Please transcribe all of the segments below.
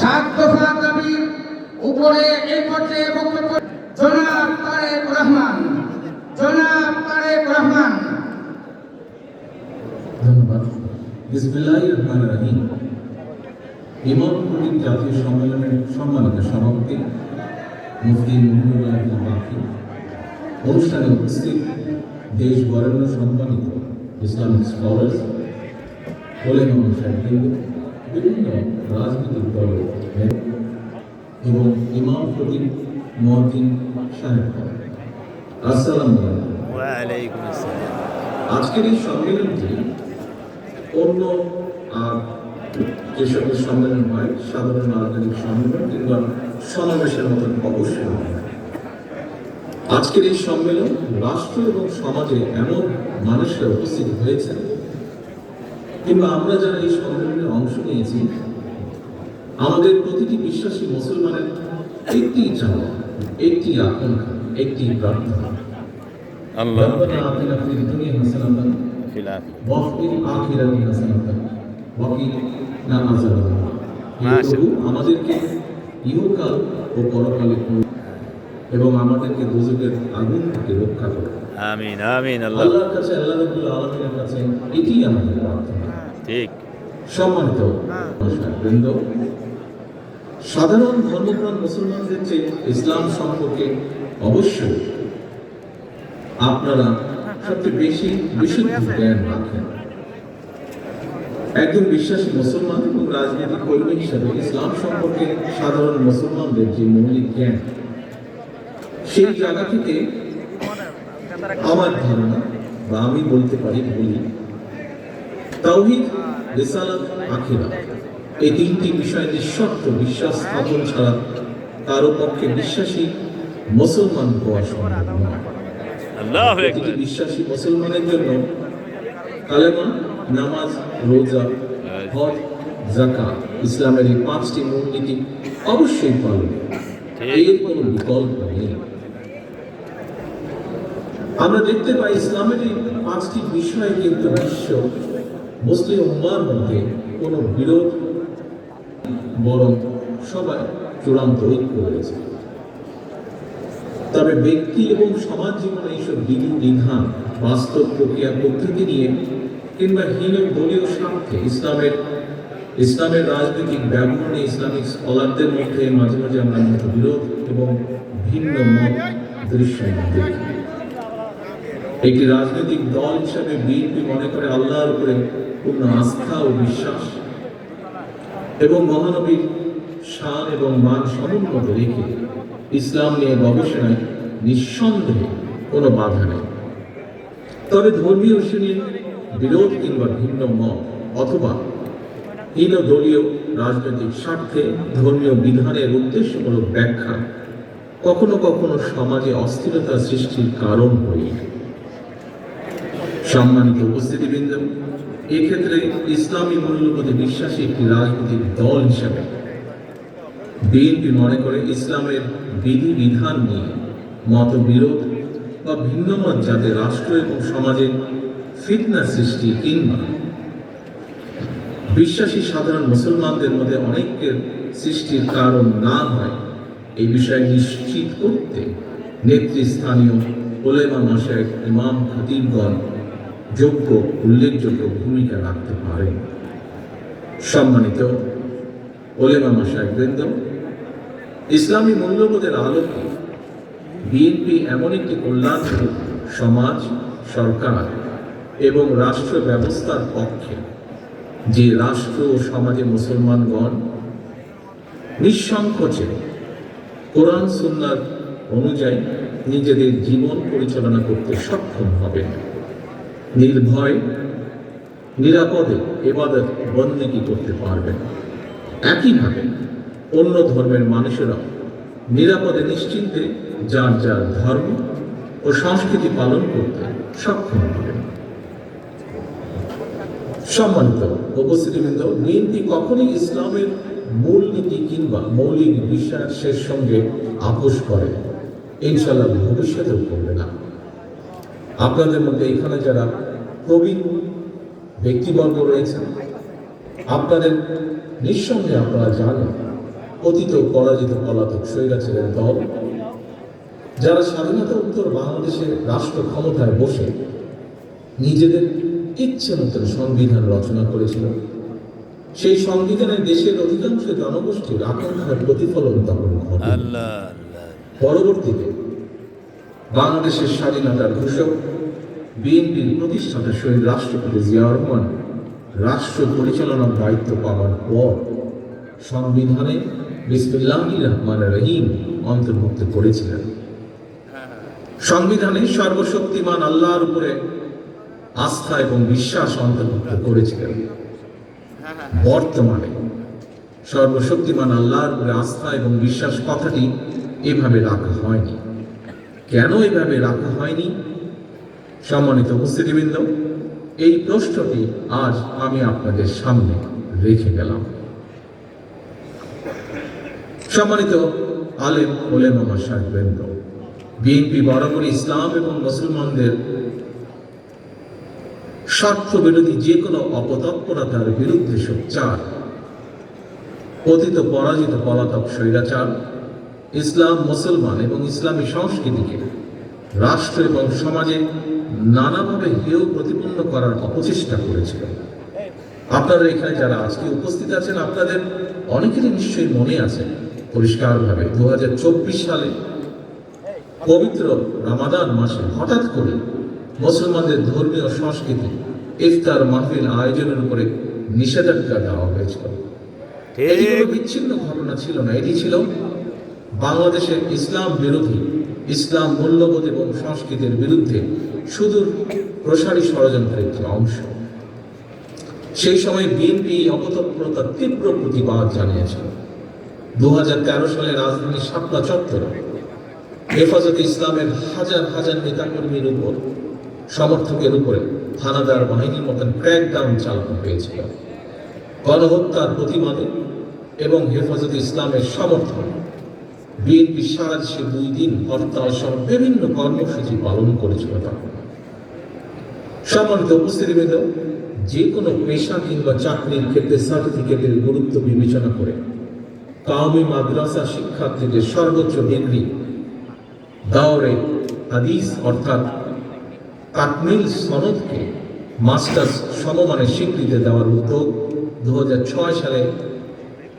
সাত দফা দাবির উপরে এই পর্যায়ে বক্তব্য জনাব তারেক রহমান, জনাব তারেক রহমান। ধন্যবাদ। বিসমিল্লাহ রহমান রাহিম। ইমাম কবির জাতীয় সম্মেলনের সম্মানিত সভাপতি মুফতি মুহিবুল্লাহ সম্মানিত ইসলামিক স্কলার্স বলে বিভিন্ন রাজনৈতিক দলের এবং ইমাম কবির মহদিন সাহেব আসসালামু আজকের এই সম্মেলনটি অন্য আর যে সকল সম্মেলন হয় সাধারণ রাজনৈতিক সম্মেলন কিংবা সমাবেশের মতন অবশ্যই নয়। আজকের এই সম্মেলন রাষ্ট্র এবং সমাজে এমন মানুষরা উপস্থিত হয়েছেন কিংবা আমরা যারা এই সম্মেলনে অংশ নিয়েছি আমাদের প্রতিটি বিশ্বাসী মুসলমানের একটি ইচ্ছা একটি আকাঙ্ক্ষা একটি প্রার্থনা। আমাদেরকে ও এবং আমাদেরকে আগুন থেকে রক্ষা করে। কাছে এটি আমাদের ঠিক। সম্মানিত বৃন্দ সাধারণ ধর্মপ্রাণ মুসলমানদের চেয়ে ইসলাম সম্পর্কে অবশ্যই আপনারা সবচেয়ে বেশি বিশুদ্ধ জ্ঞান রাখেন। একজন বিশ্বাসী মুসলমান এবং রাজনৈতিক কর্মী হিসেবে ইসলাম সম্পর্কে সাধারণ মুসলমানদের যে মৌলিক জ্ঞান সেই জায়গা থেকে আমার ধারণা বা আমি বলতে পারি বলি তাওহিদ রিসালাত আখিরা। এই তিনটি বিষয় নিঃশর্ত বিশ্বাস স্থাপন ছাড়া কারও পক্ষে বিশ্বাসী মুসলমান হওয়া সম্ভব নয়। প্রতিটি বিশ্বাসী মুসলমানের জন্য কালেমা নামাজ রোজা হজ জাকাত ইসলামের এই পাঁচটি মূলনীতি অবশ্যই পালন এর কোনো বিকল্প নেই। আমরা দেখতে পাই ইসলামের এই পাঁচটি বিষয় কিন্তু বিশ্ব মুসলিম উম্মার মধ্যে কোনো বিরোধ বরং সবাই চূড়ান্ত ঐক্য রয়েছে তবে ব্যক্তি এবং সমাজ জীবনে এইসব বিধি, বিধান, বাস্তব প্রক্রিয়া পদ্ধতি নিয়ে কিংবা হীন দলীয় স্বার্থে ইসলামের ইসলামের রাজনৈতিক ব্যবহারে ইসলামিক স্কলারদের মধ্যে মাঝে মাঝে আমরা মতবিরোধ এবং ভিন্ন মত দেখি। একটি রাজনৈতিক দল হিসাবে বিএনপি মনে করে আল্লাহর উপরে পূর্ণ আস্থা ও বিশ্বাস এবং মহানবীর শান এবং মান সমুন্নত রেখে ইসলাম নিয়ে গবেষণায় নিঃসন্দেহে কোনো বাধা নেই। তবে ধর্মীয় শ্রেণির বিরোধ কিংবা ভিন্ন মত অথবা হীন দলীয় রাজনৈতিক স্বার্থে ধর্মীয় বিধানের উদ্দেশ্যমূলক ব্যাখ্যা কখনো কখনো সমাজে অস্থিরতা সৃষ্টির কারণ হয়ে সম্মানিত উপস্থিতিবৃন্দ এক্ষেত্রে ইসলামী মূল্যবোধে বিশ্বাসী একটি রাজনৈতিক দল হিসাবে বিএনপি মনে করে ইসলামের বিধি বিধান নিয়ে মতবিরোধ বা ভিন্নমত যাতে রাষ্ট্র এবং সমাজে ফিতনা সৃষ্টি কিংবা বিশ্বাসী সাধারণ মুসলমানদের মধ্যে অনেকের সৃষ্টির কারণ না হয়, এই বিষয়ে নিশ্চিত করতে নেতৃস্থানীয় ওলেমা মাসায় ইমাম খতিবগণ যোগ্য, উল্লেখযোগ্য ভূমিকা রাখতে পারে। সম্মানিত ওলেমা মাসায় বৃন্দ, ইসলামী মূল্যবোধের আলোকে বিএনপি এমন একটি কল্যাণশীল সমাজ, সরকার এবং রাষ্ট্র ব্যবস্থার পক্ষে যে রাষ্ট্র ও সমাজে মুসলমানগণ নিঃসংকোচে কোরআন সুন্নার অনুযায়ী নিজেদের জীবন পরিচালনা করতে সক্ষম হবেন নির্ভয়, নিরাপদে এবাদত বন্দিকি করতে পারবেন একইভাবে অন্য ধর্মের মানুষেরা নিরাপদে নিশ্চিন্তে যার যার ধর্ম ও সংস্কৃতি পালন করতে সক্ষম হবেন সম্মানিত উপস্থিতিবৃন্দ বিএনপি কখনই ইসলামের মূলনীতি কিংবা মৌলিক বিশ্বাসের সঙ্গে আপোষ করে ইনশাল্লাহ ভবিষ্যতেও করবে না। আপনাদের মধ্যে এখানে যারা প্রবীণ ব্যক্তিবর্গ রয়েছেন আপনাদের নিঃসন্দেহে আপনারা জানেন অতীত পরাজিত পলাতক স্বৈরাচারের দল যারা স্বাধীনতা উত্তর বাংলাদেশের রাষ্ট্র ক্ষমতায় বসে নিজেদের ইচ্ছে মতন সংবিধান রচনা করেছিল। সেই সংবিধানে দেশের অধিকাংশ জনগোষ্ঠীর আকাঙ্ক্ষার প্রতিফলন তখন ঘটে। পরবর্তীতে বাংলাদেশের স্বাধীনতার ঘোষক, বিএনপির প্রতিষ্ঠাতা শহীদ রাষ্ট্রপতি জিয়াউর রহমান, রাষ্ট্র পরিচালনার দায়িত্ব পাওয়ার পর সংবিধানে বিসমিল্লাহ রহমান রহিম অন্তর্ভুক্ত করেছিলেন। সংবিধানে সর্বশক্তিমান আল্লাহর উপরে আস্থা এবং বিশ্বাস অন্তর্ভুক্ত করেছিলেন। বর্তমানে সর্বশক্তিমান আল্লাহর উপরে আস্থা এবং বিশ্বাস কথাটি এভাবে রাখা হয়নি। কেন এভাবে রাখা হয়নি? সম্মানিত উপস্থিতিবৃন্দ, এই প্রশ্নটি আজ আমি আপনাদের সামনে রেখে গেলাম। সম্মানিত আলেম ওলেমামা সাহেববৃন্দ বিএনপি বরাবর ইসলাম এবং মুসলমানদের স্বার্থ বিরোধী যে কোনো অপতৎপরতার বিরুদ্ধে সোচ্চার পতিত পরাজিত পলাতক স্বৈরাচার ইসলাম মুসলমান এবং ইসলামী সংস্কৃতিকে রাষ্ট্র এবং সমাজে নানাভাবে হেয় প্রতিপন্ন করার অপচেষ্টা করেছিল। আপনারা এখানে যারা আজকে উপস্থিত আছেন আপনাদের অনেকেরই নিশ্চয়ই মনে আছে পরিষ্কারভাবে দু হাজার চব্বিশ সালে পবিত্র রামাদান মাসে হঠাৎ করে মুসলমানদের ধর্মীয় সংস্কৃতি ইফতার মাহফিল আয়োজনের উপরে নিষেধাজ্ঞা দেওয়া হয়েছিল। বিচ্ছিন্ন ঘটনা ছিল না এটি ছিল বাংলাদেশের ইসলাম বিরোধী, ইসলাম মূল্যবোধ এবং সংস্কৃতির বিরুদ্ধে সুদূর প্রসারী ষড়যন্ত্রের একটি অংশ। সেই সময় বিএনপি অপতৎপরতার তীব্র প্রতিবাদ জানিয়েছিল দু সালে রাজধানীর শাপলা চত্বরে হেফাজতে ইসলামের হাজার হাজার নেতাকর্মীর উপর, সমর্থকের উপরে থানাদার বাহিনীর মতন ক্র্যাকডাউন চালানো হয়েছিল। গণহত্যার প্রতিবাদে এবং হেফাজতে ইসলামের সমর্থন বিএনপি দুই দিন হরতাল সহ বিভিন্ন কর্মসূচি পালন করেছিল সম্মানিত যে কোনো পেশা চাকরির ক্ষেত্রে সার্টিফিকেটের গুরুত্ব বিবেচনা করে কাউমি মাদ্রাসা শিক্ষার্থীদের সর্বোচ্চ ডিগ্রি দাওরে হাদিস অর্থাৎ তাকমিল সনদকে মাস্টার্স সমমানের স্বীকৃতি দেওয়ার উদ্যোগ দু হাজার ছয় সালে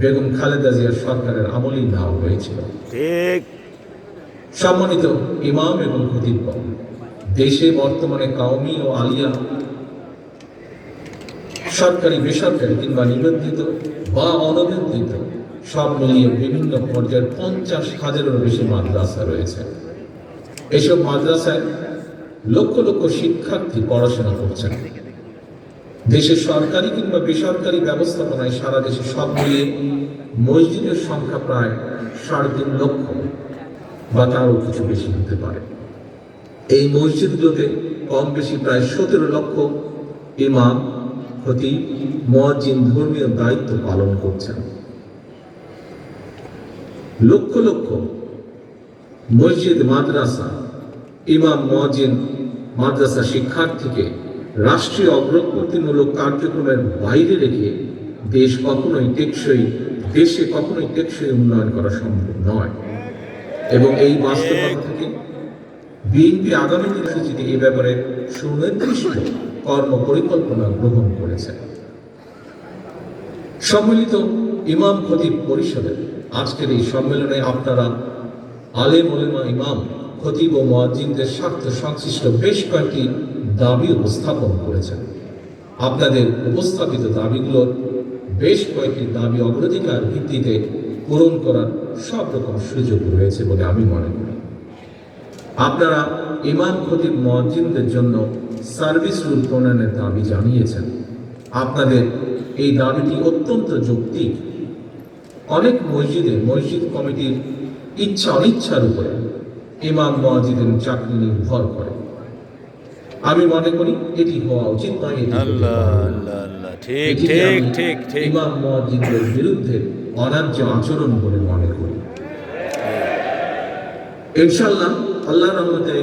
বেগম খালেদা জিয়ার সরকারের আমলেই নেওয়া হয়েছিল। ঠিক। সম্মানিত ইমাম এবং খতিবগণ দেশে বর্তমানে কাউমি ও আলিয়া সরকারি বেসরকারি কিংবা নিবন্ধিত বা অনবন্ধিত সব মিলিয়ে বিভিন্ন পর্যায়ের পঞ্চাশ হাজারেরও বেশি মাদ্রাসা রয়েছে। এসব মাদ্রাসায় লক্ষ লক্ষ শিক্ষার্থী পড়াশোনা করছেন। দেশের সরকারি কিংবা বেসরকারি ব্যবস্থাপনায় সারা দেশে সব মিলিয়ে মসজিদের সংখ্যা প্রায় সাড়ে তিন লক্ষ বা তারও কিছু বেশি হতে পারে। এই মসজিদগুলোতে কম বেশি প্রায় সতেরো লক্ষ ইমাম প্রতি মহাজিন ধর্মীয় দায়িত্ব পালন করছেন। লক্ষ লক্ষ মসজিদ, মাদ্রাসা, ইমাম, মুয়াজ্জিন, মাদ্রাসা শিক্ষার্থীকে রাষ্ট্রীয় অগ্রগতিমূলক কার্যক্রমের বাইরে রেখে দেশ কখনোই টেকসই, দেশে কখনোই টেকসই উন্নয়ন করা সম্ভব নয়। এবং এই বাস্তবতা থেকে বিএনপি আগামী দিনসূচিতে এ ব্যাপারে সুনির্দিষ্ট কর্ম পরিকল্পনা গ্রহণ করেছে। সম্মিলিত ইমাম খতিব পরিষদের আজকের এই সম্মেলনে আপনারা আলেম ওলেমা ইমাম, খতিব ও মুয়াজ্জিনদের স্বার্থ সংশ্লিষ্ট বেশ কয়েকটি দাবি উপস্থাপন করেছেন। আপনাদের উপস্থাপিত দাবিগুলোর বেশ কয়েকটি দাবি অগ্রাধিকার ভিত্তিতে পূরণ করার সব রকম সুযোগ রয়েছে বলে আমি মনে করি। আপনারা ইমাম খতিব মুয়াজ্জিনদের জন্য সার্ভিস রুল প্রণয়নের দাবি জানিয়েছেন। আপনাদের এই দাবিটি অত্যন্ত যৌক্তিক। অনেক মসজিদে মসজিদ কমিটির ইচ্ছা অনিচ্ছার উপরে ইমাম মহাজিদের চাকরি নির্ভর করে। আমি মনে করি এটি হওয়া উচিত নয় এটি আল্লাহ আল্লাহ আল্লাহ। ঠিক ঠিক ঠিক ঠিক। ইমাম মুয়াজ্জিনদের বিরুদ্ধে অন্যায্য আচরণ বলে মনে করি। ইনশাল্লাহ আল্লাহ রহমতে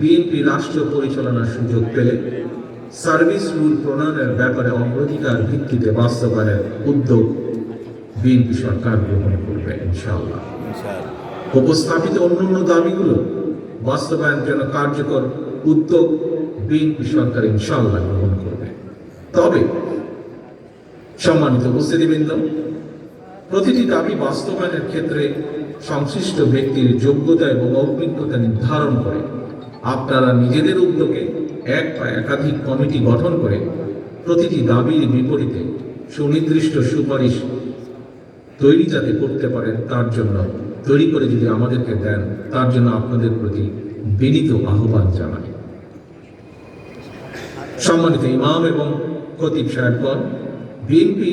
বিএনপি রাষ্ট্র পরিচালনার সুযোগ পেলে সার্ভিস রুল প্রণয়নের ব্যাপারে অগ্রাধিকার ভিত্তিতে বাস্তবায়নের উদ্যোগ বিএনপি সরকার গ্রহণ করবে ইনশাআল্লাহ। ইনশাআল্লাহ। উপস্থাপিত অন্যান্য দাবিগুলো বাস্তবায়ন জন্য কার্যকর উদ্যোগ বিএনপি সরকার ইনশাআল্লাহ গ্রহণ করবে। তবে সম্মানিত উপস্থিতিবৃন্দ, প্রতিটি দাবি বাস্তবায়নের ক্ষেত্রে সংশ্লিষ্ট ব্যক্তির যোগ্যতা এবং অভিজ্ঞতা নির্ধারণ করে আপনারা নিজেদের উদ্যোগে এক বা একাধিক কমিটি গঠন করে প্রতিটি দাবির বিপরীতে সুনির্দিষ্ট সুপারিশ তৈরি যাতে করতে পারেন, তার জন্য তৈরি করে যদি আমাদেরকে দেন, তার জন্য আপনাদের প্রতি বিনীত আহ্বান জানাই। সম্মানিত ইমাম এবং খতিব সাহেবগণ বিএনপি